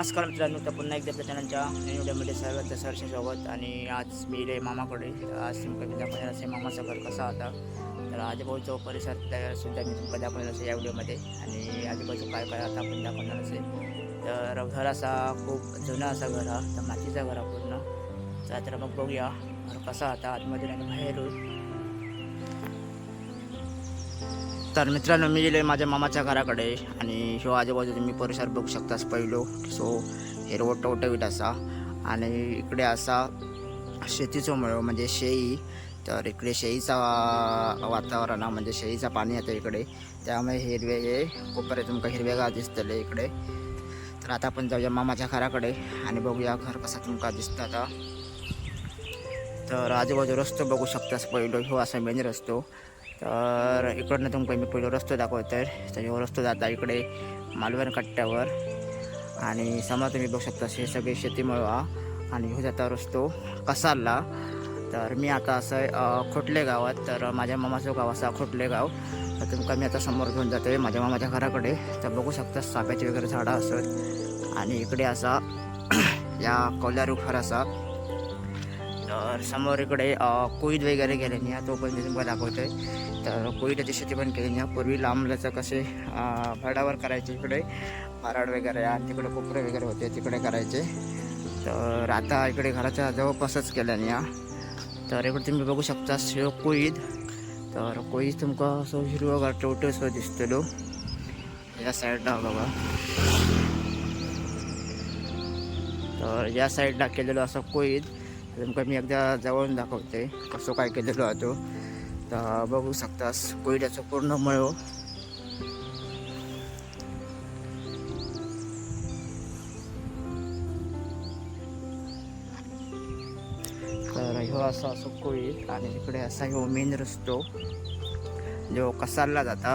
नमस्कार मित्रांनो तर पुन्हा एकदा आपल्या चॅनलच्या नवीन व्हिडिओमध्ये सर्वांचं आणि आज मी इले मामाकडे आज तुमका दाखवणार असे मामाचा घर कसा होता. तर आजूबाजूचा परिसर तयार सुद्धा मी तुमका दाखवणार असे या व्हिडिओमध्ये. आणि आजूबाजू काय काय आता आपण दाखवणार असे तर घर असा खूप जुना असा घर हा तर मातीचा घर हा पूर्ण. तर मग बघूया घर कसा होता. आतमध्ये आणि बाहेरून. तर मित्रांनो मी गेले माझ्या मामाच्या घराकडे आणि ह्यो आजूबाजू तुम्ही परिसर बघू शकतास पहिलो. सो हे टवटवीत असा आणि इकडे असा शेतीचो मळ म्हणजे शेळी. तर इकडे शेळीचा वातावरण हा, म्हणजे शेळीचा पाणी येतं इकडे. त्यामुळे हिरवे हे कोपरे तुमका हिरवेगार दिसतले इकडे. तर आता आपण जाऊया मामाच्या घराकडे आणि बघूया घर कसा तुमका दिसतं आता. तर आजूबाजू रस्तो बघू शकतास पहिलो ह्यो असा मेन रस्तो. तर इकडनं तुमका मी पहिलो रस्तो दाखवतोय तर. जो रस्तो जाता इकडे मालवण कट्ट्यावर. आणि समोर तुम्ही बघू शकता हे सगळे शेती हा. आणि हो जाता रस्तो कसारला तर मी आता असं खोटले गावात तर माझ्या मामाचं गाव असा खोटले गाव. तर तुमका मी आता समोर घेऊन जातो आहे माझ्या मामाच्या घराकडे. तर बघू शकता साप्याची वगैरे झाडं असत. आणि इकडे असा या कौलारू घर असा. तर समोर इकडे कोईद वगैरे गेले नाही तो पण मी तुम्हाला दाखवतोय. तर कोयड्याची शेती पण केली नाही. पूर्वी लांबल्याचं कसे अं, करायचे. इकडे माराड वगैरे आणि तिकडे कोपरे वगैरे होते तिकडे करायचे. तर आता इकडे घराच्या जवळपासच केल्याने या तर इकडे तुम्ही बघू शकता शिव कोईद तर कोईद तुमका असं हिरवगार टवटसं दिसतलो. या साईडला बघा. तर या साईडला केलेलो असं कोईद तुमका मी एकदा जवळून दाखवते कसं काय केलेलो आहे तो. तर बघू शकतास कोयड्याचं पूर्ण मळ तर ह्यो असा असो कोळी आणि इकडे असा ह्यो मेन रस्तो जो कसारला जाता.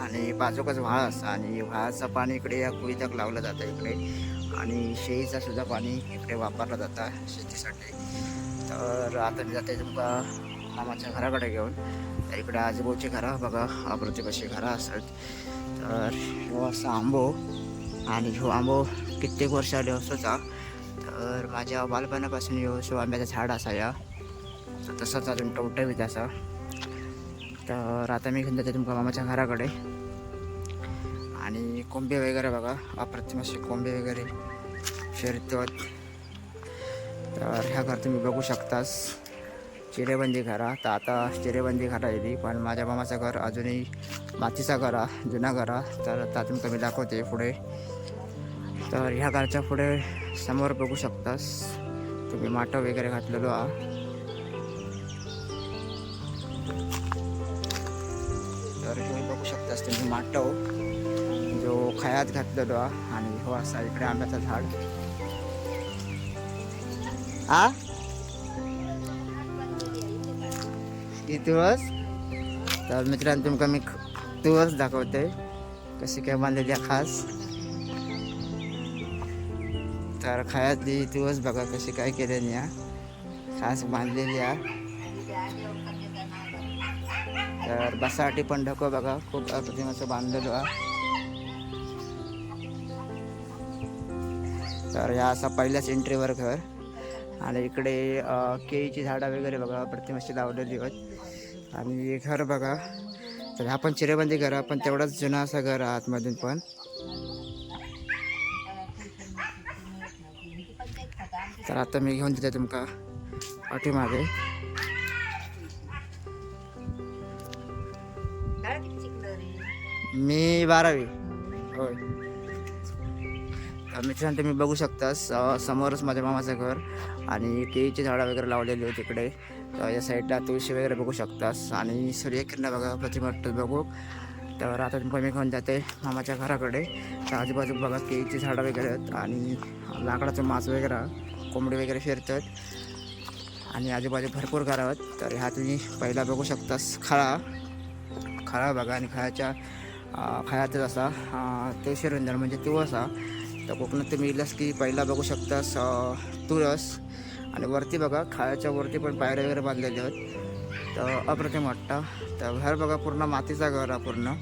आणि बाजूकच व्हाळ असा आणि व्हाळाचं पाणी इकडे या कुळीतक लावलं जातं इकडे. आणि शेळीचा सुद्धा पाणी इकडे वापरलं जातं शेतीसाठी. तर आता मी जाते तुमका मामाच्या घराकडे घेऊन. तर इकडे आजूबाजूची घरं बघा अप्रती कशी घरं असत तर ह्यो असा आंबो आणि ह्यो आंबो कित्येक वर्ष आले असोचा तर माझ्या बालपणापासून ह्यो शो आंब्याचं झाड असा या. तर तसंच अजून टवटवीत असा तर आता मी घेऊन जाते तुमका मामाच्या घराकडे. आणि कोंबे वगैरे बघा अप्रतिम असे कोंबे वगैरे फिरतात तर ह्या घर तुम्ही बघू शकतास. चिरेबंदी घरा. तर आता चिरेबंदी घरा येली पण माझ्या मामाचं घर अजूनही मातीचा घरा जुना घरा. तर त्यातून कमी दाखवते पुढे. तर ह्या घरच्या पुढे समोर बघू शकतास तुम्ही माटं वगैरे घातलेलो आ तर हे बघू शकतास तुम्ही माटव जो खयात घातलेलो आ आणि हो असा इकडे आंब्याचा झाड. आ? ही तुळस. तर मित्रांनो तुमका मी तुळस दाखवते. कशी काय बांधलेली खास. तर खायातली तुळस बघा कशी काय केलेली आहे. खास बांधलेली या तर बसासाठी पण ढको बघा. खूप अप्रतिमाचं बांधलेलो आहे. तर या असा पहिल्याच एंट्रीवर घर. आणि इकडे केळीची झाडं वगैरे बघा. प्रतिमाशी लावलेली होत आणि घर बघा. तर हा पण चिरेबंदी घर पण तेवढाच जुना असा घर आतमधून पण. तर आता मी घेऊन देते तुमका पाठीमागे. मी बारावी. होय. तर मित्रांनो तुम्ही बघू शकतास समोरच माझ्या मामाचं घर आणि केळीची झाडं वगैरे लावलेली आहेत तिकडे या साईडला तुळशी वगैरे बघू शकतास. आणि सूर्यकिरण बघा प्रतिमा बघू. तर आता कमी मी घेऊन जाते मामाच्या घराकडे. तर आजूबाजू बघा केळीची झाडं वगैरे आहेत आणि लाकडाचं मास वगैरे कोंबडी वगैरे फिरतात. आणि आजूबाजू भरपूर घरं आहेत. तर ह्या तुम्ही पहिला बघू शकतास खळा. खळा बघा आणि खळ्याच्या खळ्यातच असा ते तुळशी म्हणजे म्हणजे हा. तर कोकणात तुम्ही इलास की पहिला बघू शकतास तुळस. आणि वरती बघा खाळ्याच्या वरती पण पायऱ्या वगैरे बांधलेल्या आहेत. तर अप्रतिम वाटतं. तर घर बघा पूर्ण मातीचा घर आहे पूर्ण.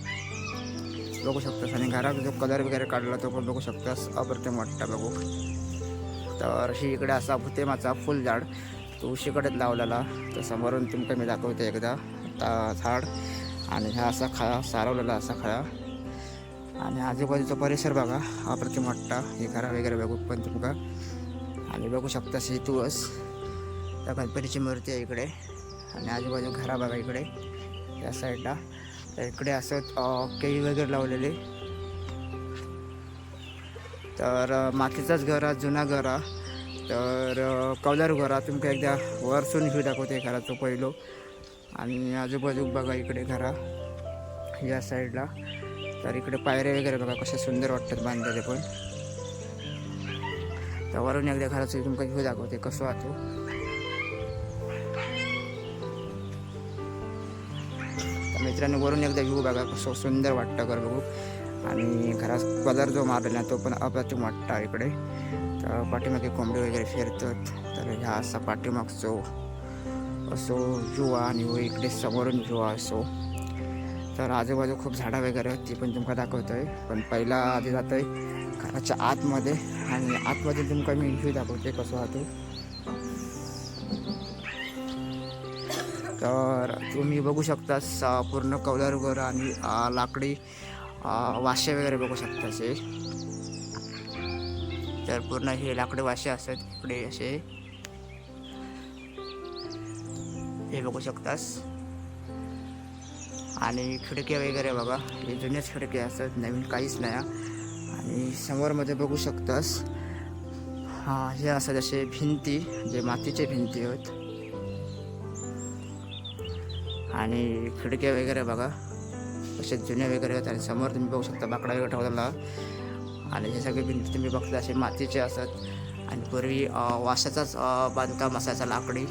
बघू शकतोस आणि घरात जो कलर वगैरे काढला तो पण बघू शकतास अप्रतिम वाटतं बघू. तर ही इकडे असा भुतेमाचा फुल झाड तो उशीकडेच लावलेला. तर समोरून तुमका मी दाखवते एकदा. आता झाड आणि हा असा खळा सारवलेला असा खळा. आणि आजूबाजूचा परिसर बघा अप्रतिम वाटता. हे घरा वगैरे बघू पण तुमका आणि बघू शकता ही तुळस. त्या गणपतीची मूर्ती आहे इकडे. आणि आजूबाजू घरा बघा इकडे. या साईडला तर इकडे असं केळी वगैरे लावलेले. तर मातीचाच घर आहे जुना घर. आहे तर कौलर घरा. घर तुमका एकदा वरसून व्ह्यू दाखवते घराचं पहिलो आणि आजूबाजू बघा इकडे घरा. या साईडला तर इकडे पायऱ्या वगैरे बघा कशा सुंदर वाटतात बांधलेले पण. तर वरून एकदा घराचं तुमका व्ह्यू दाखवते कसं वाहतो तर मित्रांनो वरून एकदा व्ह्यू बघा कसं सुंदर वाटतं घर बघू. आणि घरात कलर जो मारलेला तो पण अप्रतिम वाटतं इकडे. तर पाठीमागे कोंबडी वगैरे फिरतात. तर ह्या असा पाठीमागचो असो जुवा आणि हो इकडे समोरून जुवा असो. तर आजूबाजू खूप झाडं वगैरे आहेत ती पण तुमका दाखवतोय. पण पहिला आधी जातोय. अच्छा आतमध्ये आणि आतमध्ये तुमका मी व्ह्यू दाखवते कसं हा तर तुम्ही बघू शकता पूर्ण कौलार वगैरे आणि लाकडी वाशे वगैरे बघू शकता असे. तर पूर्ण हे लाकडी वाशे असतात इकडे असे. हे बघू शकतास. आणि खिडक्या वगैरे बघा हे जुन्याच खिडक्या असतात नवीन काहीच नाही आणि समोरमध्ये बघू शकतास. हां हे असतात जसे भिंती जे मातीचे भिंती आहेत. आणि खिडक्या वगैरे बघा. असे जुने वगैरे आहेत आणि समोर तुम्ही बघू शकता बाकडा वगैरे ठेवलेला. आणि हे सगळे भिंती तुम्ही बघता असे मातीचे असतात. आणि पूर्वी वासाचाच बांधकाम असायचा लाकडी.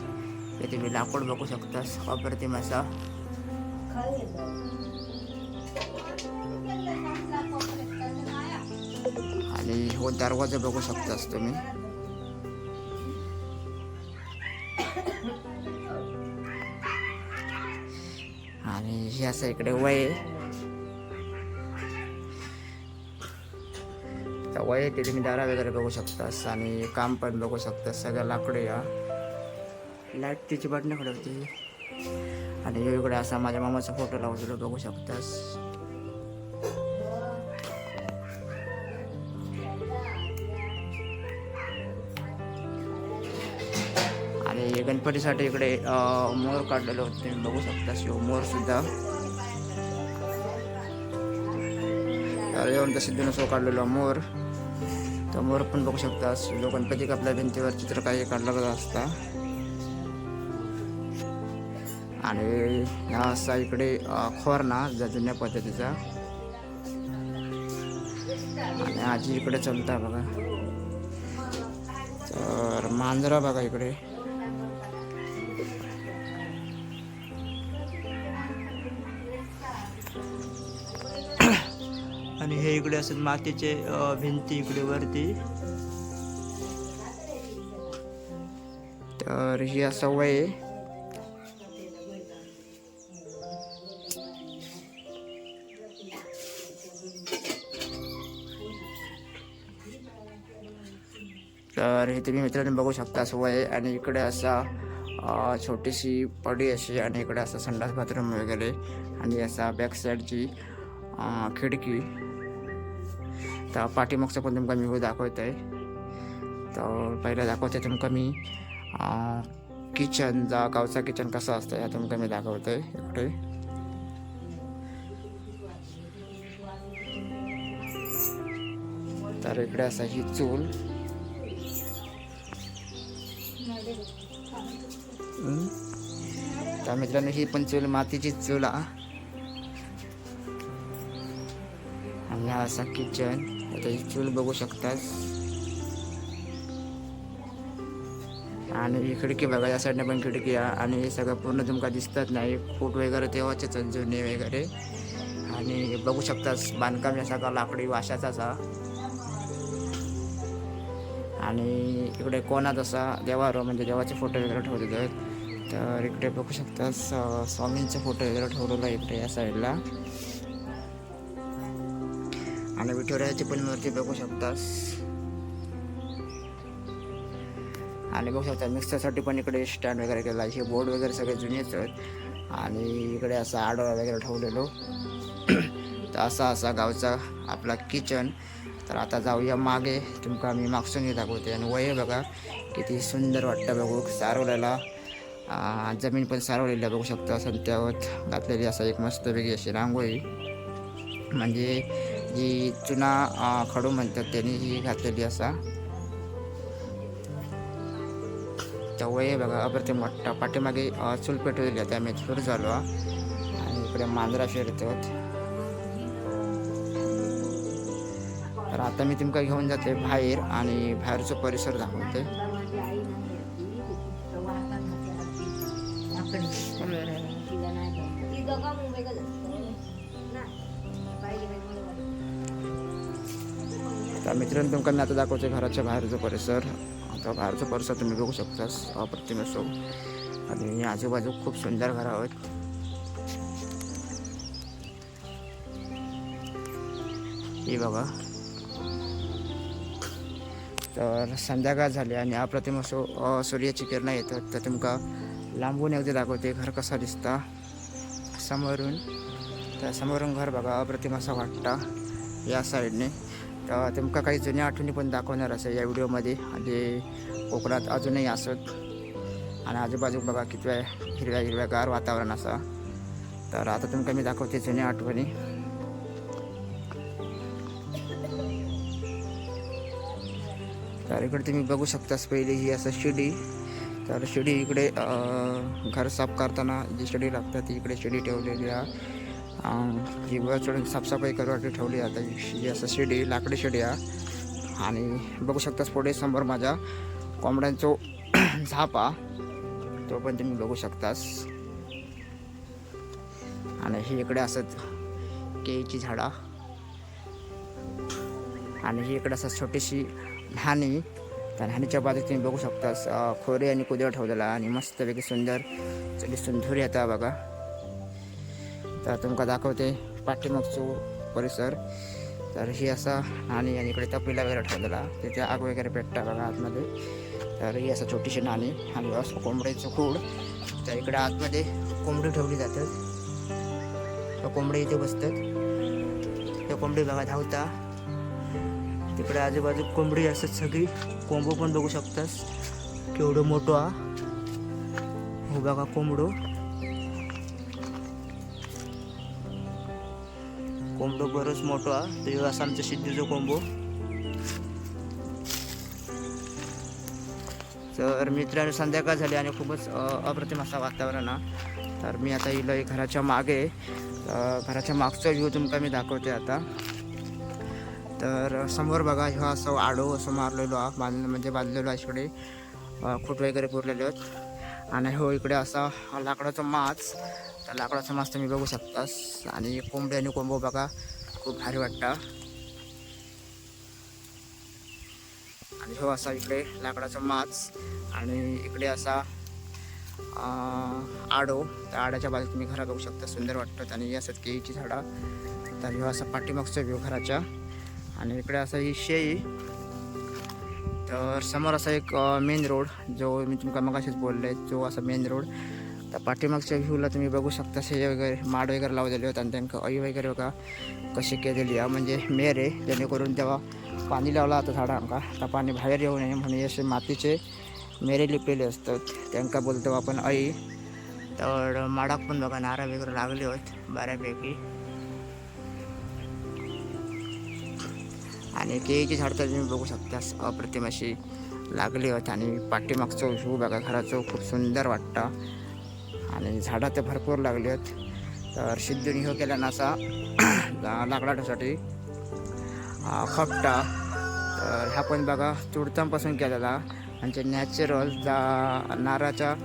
हे तुम्ही लाकूड बघू शकता अप्रतिम असा. आणि हो दरवाजा बघू शकतास तुम्ही. आणि हे असं इकडे वय आहे. वय आहे ते तुम्ही दारा वगैरे बघू शकतास आणि काम पण बघू शकतास. सगळं लाकडे या लाइट तिची बटणं होती. आणि इकडे असा माझ्या मामाचा फोटो लावलेला बघू शकतास. गणपतीसाठी इकडे मोर काढलेलं होतं. तुम्ही बघू शकता शिव मोर सुद्धा. तर येऊन सो काढलेला मोर. तर मोर पण बघू शकता जो गणपती आपल्या भिंतीवर चित्र काही काढलेलं असता. आणि हा असा इकडे खोरणा ज्या जुन्या पद्धतीचा. आणि आजी इकडे चलता बघा. तर मांजरा बघा इकडे. आणि हे इकडे असतात मातीचे भिंती इकडे वरती. तर ही असं वय तर हे तुम्ही मित्रांनो बघू शकता असं वय आणि इकडे असा छोटीशी पडी अशी आणि इकडे असा संडास बाथरूम वगैरे. आणि असा बॅक साईडची खिडकी. तर पाठीमागचं पण तुमका मी दाखवत आहे तर पहिलं दाखवते तुमका मी किचन जा गावचा किचन कसं असतं या तुमका मी दाखवतोय इकडे तर इकडे असं ही चूल त्या तर मित्रांनो ही पण चूल मातीची चूल आणि हा असा किचन आता ही चूल बघू शकतास. आणि ही खिडकी बघा या साईडने पण खिडकी आहे. आणि हे सगळं पूर्ण तुमका दिसतात नाही फूट वगैरे तेव्हाचेच जुने वगैरे. आणि बघू शकतास बांधकाम या सगळा लाकडी वाशाचाच आणि इकडे कोणात असा देवारो म्हणजे देवाचे फोटो वगैरे ठेवलेले आहेत. तर इकडे बघू शकतास स्वामींचे फोटो वगैरे ठेवलेला आहे इकडे या साईडला आणि विठुरायाची पण मूर्ती बघू शकतास. आणि बघू शकता मिक्सरसाठी पण इकडे स्टँड वगैरे केला. हे बोर्ड वगैरे सगळे जुनेच आहेत. आणि इकडे असा आडवा वगैरे ठेवलेलो. तर असा असा गावचा आपला किचन तर आता जाऊया मागे. तुमका मी मागसूनही दाखवते. आणि वय बघा किती सुंदर वाटतं बघू. सारवलेला जमीन पण सारवलेली आहे बघू शकता. संत्यावत घातलेली असा एक मस्तपैकी अशी रांगोळी. म्हणजे ही चुना खडू म्हणतात त्यांनी ही घातलेली असा. तर वय बघा अप्रतिम वाटतं पाठीमागे चूल पेटवलेली आहे. आम्ही सुरू झालो आणि इकडे मांजरा फिरतात तर आता मी तुमका घेऊन जाते बाहेर आणि बाहेरचा परिसर दाखवते. तर मित्रांनो तुमका मी आता दाखवते घराच्या बाहेरचा परिसर. आता बाहेरचा परिसर तुम्ही बघू शकतास अप्रतिम असो. आणि आजूबाजू खूप सुंदर घर आहेत. हे बघा. तर संध्याकाळ झाली आणि अप्रतिम असो सूर्याची किरणं येतात. तर तुमका लांबून एकदा दाखवते घर कसा दिसता. समोरून तर समोरून घर बघा अप्रतिम असा वाटता या साईडने. तर तुमका काही जुन्या आठवणी पण दाखवणार असं या व्हिडिओमध्ये. आणि कोकणात अजूनही असत आणि आजूबाजू बघा किती हिरव्या हिरव्यागार वातावरण असा. तर आता तुमका मी दाखवते जुन्या आठवणी. तर इकडे तुम्ही बघू शकतास पहिली ही असं शिडी. तर शिडी इकडे घर साफ करताना जी शिडी लागतात ती इकडे शिडी ठेवलेली आहे. अं, ही चढून साफसफाई करण्यासाठी ठेवली आता ही असं शिडी लाकडी शिडी आहे. आणि बघू शकतास पुढे समोर माझ्या कोंबड्यांचो झापा तो पण तुम्ही बघू शकतास. आणि ही इकडे असत केळीची झाडा. आणि ही इकडे असं छोटीशी न्हाणी. त्या न्हाणीच्या बाजूला तुम्ही बघू शकतास खोरे आणि कुदळ ठेवलेला आणि मस्तपैकी सुंदर सगळी सुंदर येता बघा. तर तुमका दाखवते पाठीमागचो परिसर. तर ही असा नाणी आणि इकडे तपिला वगैरे ठेवलेला. तिथे आग वगैरे पेटता बघा आतमध्ये. तर ही असं छोटीशी नाणी आणि असं कोंबडीचं खूड. तर इकडे आतमध्ये कोंबडी ठेवली जातात. तर कोंबडी इथे बसतात. त्या कोंबडी बघा धावता. तिकडे आजूबाजू कोंबडी असतात सगळी. कोंबो पण बघू शकतास. केवढं मोठं हा. हो बघा कोंबडो. बरंच मोठं हा. ते असा आमचं सिद्धूचं कोंबो. तर मित्रांनो संध्याकाळ झाली आणि खूपच अप्रतिम असा वातावरण हा. तर मी आता इलो घराच्या मागे घराच्या मागचा व्ह्यू तुमका मी दाखवते आता. तर समोर बघा ह्यो असं आडो असं मारलेलो हा. बांध म्हणजे बांधलेलो आहे इकडे. खूट वगैरे पुरलेले आहेत. आणि हो इकडे असा लाकडाचा माच. तर लाकडाचा माच तुम्ही बघू शकतास. आणि कोंबडी आणि कोंबो बघा. खूप भारी वाटतं. आणि हो असा इकडे लाकडाचा माच आणि इकडे असा आडो. त्या आड्याच्या बाजूला तुम्ही घरा बघू शकता सुंदर वाटतात. आणि ही असतात केळीची झाडं. तर ह्यो असा पाठीमागचा व्ह्यू घराच्या आणि इकडे असा ही शेळी. तर समोर असा एक मेन रोड जो मी तुमका मगाशीच बोलले जो असा मेन रोड तर पाठीमागच्या व्ह्यूला तुम्ही बघू शकता शेज वगैरे माड वगैरे लावलेले होते आणि त्यांना अई वगैरे बघा कशी केलेली आहे. म्हणजे मेर आहे जेणेकरून तेव्हा पाणी लावला आता झाडांका तर पाणी बाहेर येऊ नये म्हणून असे मातीचे मेरे लिपलेले असतात. त्यांका बोलतो आपण आई तर माडाक पण बघा नारळ वगैरे लागले होत बऱ्यापैकी. आणि केळीची झाड तर तुम्ही बघू शकता अप्रतिम अशी लागली होत. आणि पाठीमागचं व्ह्यू बघा घराचं खूप सुंदर वाटतं. आणि झाडं तर भरपूर लागले आहेत. तर सिद्धून हो केल्यानं असा लाकडासाठी खपटा. तर ह्या पण बघा तुडतांपासून केलेला. म्हणजे नॅचरल जा नारळाच्या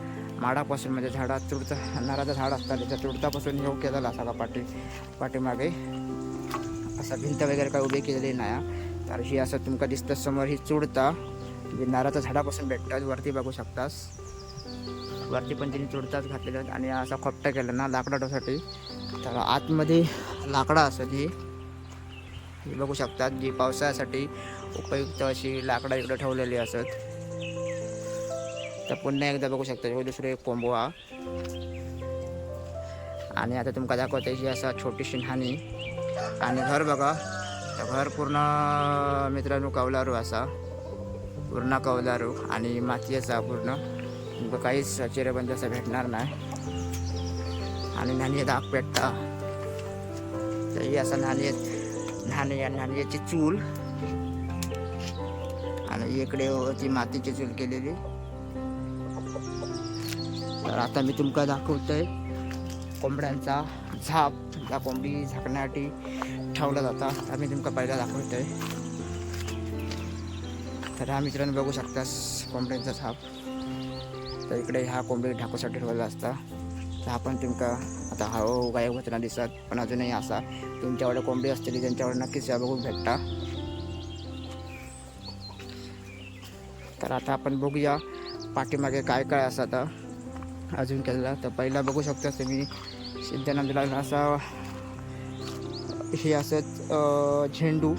माडापासून म्हणजे झाडात तुडता नारळाचं झाड असतात त्याच्या तुडतापासून हे केलेला सगळा पाठी पाठीमागे. असा भिंत वगैरे काय उभी केलेली नाही. तर ही असं तुमका दिसतं समोर ही चुडता म्हणजे नारळाच्या झाडापासून भेटतात वरती बघू शकतास. वरती पण त्यांनी चुडताच घातलेले आहेत आणि असा खोपटा केला ना लाकडासाठी. तर आतमध्ये लाकडा असत ही. ही बघू शकतात जी पावसाळ्यासाठी उपयुक्त अशी लाकडं इकडे ठेवलेली असत. तर पुन्हा एकदा बघू शकता दुसरे एक कोंबो हा आणि आता तुमका दाखवते जी असा छोटीशी न्हाणी. आणि घर बघा तर घर पूर्ण मित्रांनो कौलारू असा. पूर्ण कौलारू आणि माती असा पूर्ण. तुमका काहीच चिरेबंद असं भेटणार नाही. आणि नाणी दाग पेटता तर ही असं नाणी न्हाणी नाणीची चूल. आणि इकडे हो, ती मातीची चूल केलेली. तर आता मी तुमका दाखवतोय. कोंबड्यांचा झाप त्या कोंबडी झाकण्यासाठी ठेवला जाता. तर मी तुमका पहिला दाखवतोय. तर हा मित्रांनो बघू शकतास कोंबड्यांचा झाप. तर इकडे हा कोंबडी ढाकूसाठी ठेवलेला असता. तर आपण तुमका आता हळूहळू हो गायब होताना दिसत पण अजूनही असा. तुमच्याकडे कोंबडी असलेली त्यांच्याकडे नक्कीच या बघून भेटता. तर आता आपण बघूया पाठीमागे काय काय असं आता अजून केलेला. तर पहिला बघू शकता तुम्ही सिद्धानंदला असा हे असत झेंडू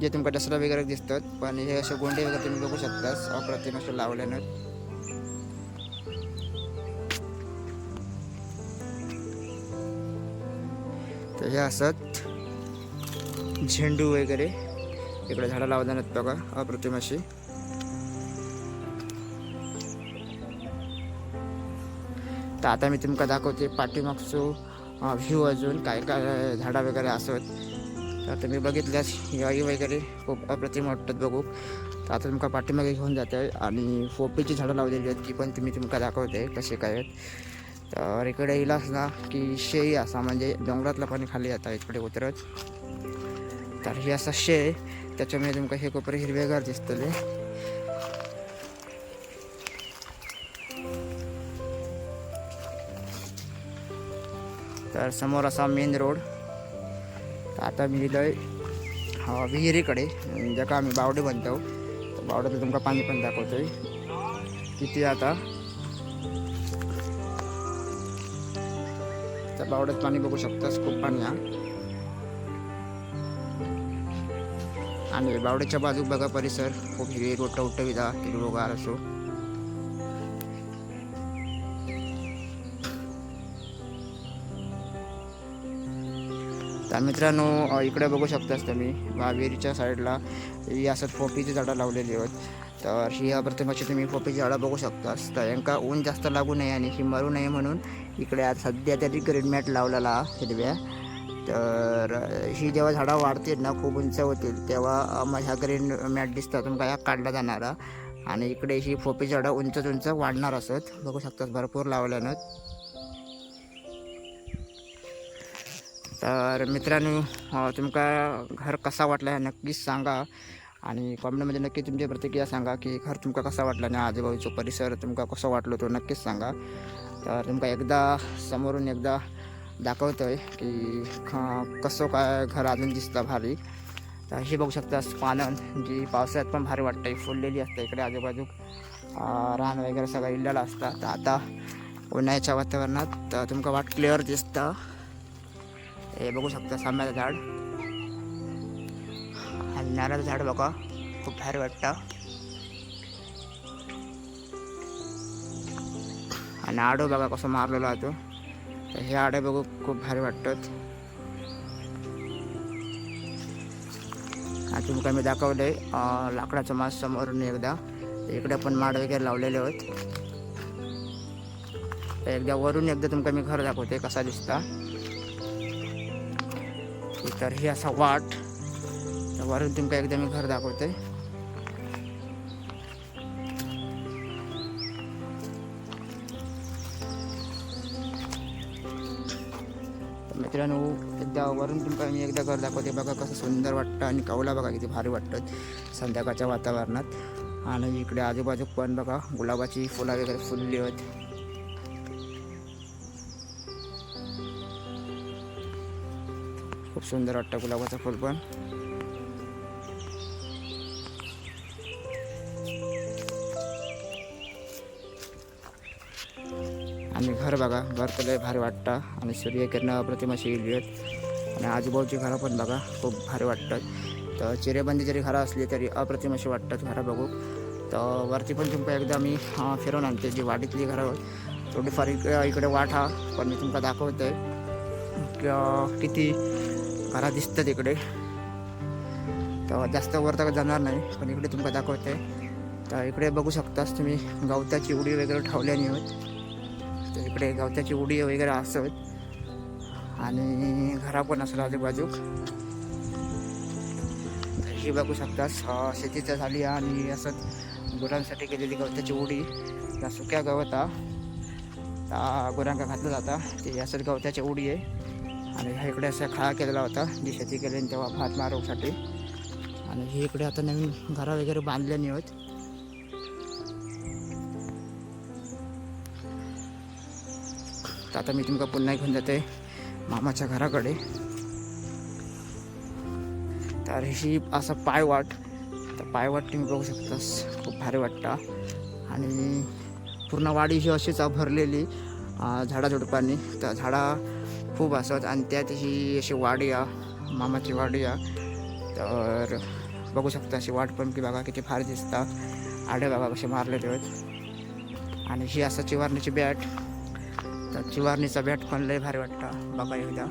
जे तुमका दसरा वगैरे दिसतात. पण हे असे गोंडे वगैरे तुम्ही बघू शकतास अप्रतिम असं लावल्यानं. तर हे असत झेंडू वगैरे. इकडे झाडं लावल्यानं बघा अप्रतिम अशी. तर आता मी तुमका दाखवते पाठीमागचो व्ह्यू अजून काय काय झाडं वगैरे असत. तर तुम्ही बघितल्यास याई वगैरे खूप अप्रतिम वाटतात बघू. तर आता तुमका पाठीमागे घेऊन जाते आणि फोपीची झाडं लावलेली आहेत ती पण तुम्ही तुमका दाखवते कसे काय आहेत. तर इकडे इलास ना की शेई असा म्हणजे डोंगरातलं पाणी खाली जातं इकडे उतरत. तर ही असा शे त्याच्यामुळे तुमका हे कोपरे हिरवेगार दिसतले. तर समोर असा मेन रोड तर आता मी दिलं आहे विहिरीकडे ज्याका आम्ही बावडे बनतो तर तुमका पाणी पण दाखवतोय. किती आता? त्या बावड्यात पाणी बघू शकतास खूप पाणी हा आणि बावड्याच्या बाजूक बघा परिसर. खूप हिरवी रोट उठविदा हिरवगार असो. तर मित्रांनो इकडे बघू शकतास तुम्ही विहिरीच्या साईडला ही असत पोपीची झाडं लावलेली आहेत. तर ही अप्रतिमाची तुम्ही पोपीची झाडं बघू शकतास. तर यांका ऊन जास्त लागू नये आणि ही मरू नये म्हणून इकडे आज सध्या तरी ग्रीन मॅट लावलेला हिरव्या. तर ही जेव्हा झाडं वाढतील ना खूप उंच होतील तेव्हा मग ह्या ग्रीन मॅट दिसतात तुमका ह्या काढला जाणारा. आणि इकडे ही फोपी झाडं उंच उंच वाढणार असत. बघू शकतात भरपूर लावल्यानं. तर मित्रांनो तुमका घर कसा वाटला हे नक्कीच सांगा. आणि कॉमेंटमध्ये नक्की तुमची प्रतिक्रिया सांगा की घर तुमका कसा वाटला आणि आजूबाजूचा परिसर तुमका कसं वाटलो तो नक्कीच सांगा. तर तुमका एकदा समोरून एकदा दाखवतोय की कसं काय घर अजून दिसतं भारी. तर हे बघू शकता पानं जी पावसाळ्यात पण भारी वाटतं फुललेली असतं इकडे आजूबाजू. रान वगैरे सगळं इल्लेलं असतं. तर आता उन्हाळ्याच्या वातावरणात तर तुमका वाट क्लिअर दिसतं. हे बघू शकता सांब्याचं झाड. आणि नारळाचं झाड बघा. खूप भारी वाटतं. आणि आडो बघा कसं मारलेला आहे तो. तर हे आडे बघू खूप भारी वाटतात. आणि तुमका मी दाखवले लाकडाचं मास समोरून एकदा. इकडे पण माड वगैरे लावलेले आहेत. एकदा वरून एकदा तुमका मी घर दाखवते कसा दिसता. तर ही असा वाट. वरून तुमका एकदा मी घर दाखवते. मित्रांनो एकदा वरून तुमका मी एकदा घर दाखवते बघा कसं सुंदर वाटतं आणि कवला बघा किती भारी वाटतं संध्याकाळच्या वातावरणात. आणि इकडे आजूबाजू पण बघा गुलाबाची फुलं वगैरे फुलली आहेत. खूप सुंदर वाटतं गुलाबाचं फुल पण. आणि घर बघा घर तर लय भारी वाटतं. आणि सूर्यकिरण अप्रतिम अशी येईल आहेत. आणि आजूबाजूची घरं पण बघा खूप भारी वाटतात. तर चिरेबंदी जरी घरं असली तरी अप्रतिम अशी वाटतात घरं बघू. तर वरती पण तुमका एकदा मी फिरवून आणते जी वाडीतली घरं. थोडीफार इकडे इकडे वाट हा पण मी तुमका दाखवतोय किती घरा दिसतात इकडे. तर जास्त वर तर जाणार नाही पण इकडे तुमका दाखवते. तर इकडे बघू शकतास तुम्ही गवताची उडी वगैरे ठेवल्याने होत. तर इकडे गवताची उडी वगैरे असत आणि घरा पण असत आजूबाजूक तर ही बघू शकतास शेतीचं झाली आणि असंच गुरांसाठी केलेली गवताची उडी. त्या सुक्या गवता त्या गुरांका घातलं जाता. ते असंच गवताची उडी आहे. आणि ह्या इकडे असा खाळा केलेला होता जी शेती केली तेव्हा भात मारूसाठी आणि हे इकडे आता नवीन घरा वगैरे बांधल्याने होत तर आता मी तुमका पुन्हा घेऊन जाते? मामाच्या घराकडे. तर ही असा पायवाट. तर पायवाट तुम्ही बघू शकतास. खूप भारी वाटतं. आणि पूर्ण वाडी ही अशीच भरलेली झाडाझुडपांनी तर झाडा खूप असत आणि त्यात ही अशी वाडी आहे मामाची वाडी आहे. तर बघू शकता अशी वाट पण की बघा किती भारी दिसतात. आडे बघा कसे मारलेले आहेत. आणि ही असं चिवारण्याची बॅट. तर चिवारणीचा बॅट पण लय भारी वाटतं. बघा एकदा.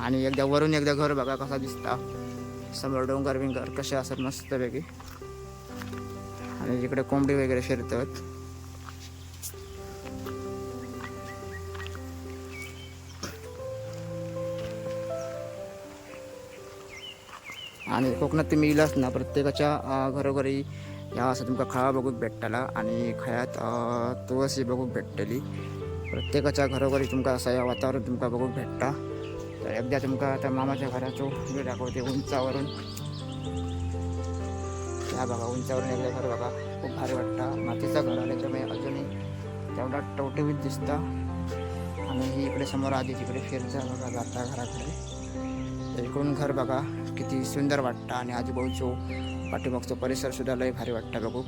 आणि एकदा वरून एकदा घर बघा कसा दिसता. समोर डोंगर बिंगर कसे असतात मस्तपैकी. आणि इकडे कोंबडी वगैरे शिरतात. आणि कोकणात तुम्ही इलाच ना प्रत्येकाच्या घरोघरी ह्या असं तुमका खळा बघूक भेटतला आणि खळ्यात तुळशी बघूक भेटतली. प्रत्येकाच्या घरोघरी तुमका असं या वातावरण तुमका बघूक भेटता. तर एकदा तुमका आता मामाच्या घराचो व्हिडिओ दाखवते उंचावरून. या बघा उंचावरून एकदा घर बघा. खूप भारी वाटतं. मातीचं घर आहे अजूनही. तेवढा टवटवीत दिसता. आणि इकडे समोर आधी तिकडे फिरचा बघा जाता घराकडे. तर इकडून घर बघा. किती सुंदर वाटतं आणि आजूबाजूचो पाठीमागचं परिसर सुद्धा लय भारी वाटतं बघू.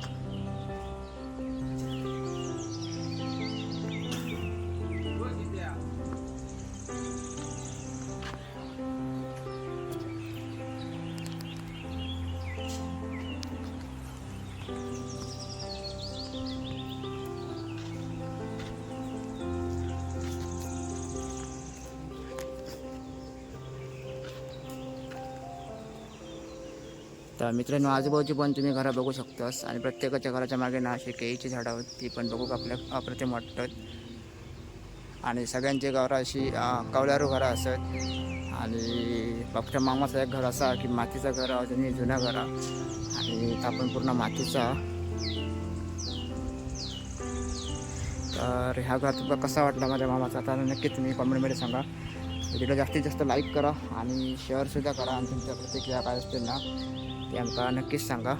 मित्रांनो आजूबाजू पण तुम्ही घरं बघू शकतास आणि प्रत्येकाच्या घराच्या मागे ना अशी केळीची झाडं आहेत ती पण बघू आपल्या अप्रतिम वाटतात. आणि सगळ्यांची घरं अशी अं, घरं असत आणि फक्त मामाचं एक घर असा की मातीचं घर अजूनही जुनं घर. आणि आपण पूर्ण मातीचा. तर ह्या घर तुला कसा वाटला माझ्या मामाचा. आता नक्की तुम्ही कॉमेंटमध्ये सांगा. व्हिडिओ जास्तीत जास्त लाईक करा आणि शेअरसुद्धा करा आणि तुमच्या प्रतिक्रिया काय असतील ना ते नक्कीच सांगा.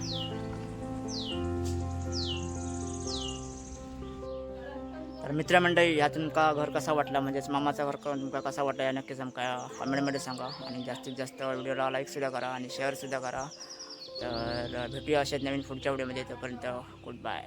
तर मित्रमंडळी यातून तुमका घर कसा वाटला? म्हणजेच मामाचा घर करून तुमका कसा वाटला? या नक्कीच आमका कमेंटमध्ये सांगा आणि जास्तीत जास्त व्हिडिओला लाईकसुद्धा करा आणि शेअरसुद्धा करा. तर भेटूया अशाच नवीन पुढच्या व्हिडिओमध्ये तोपर्यंत गुड बाय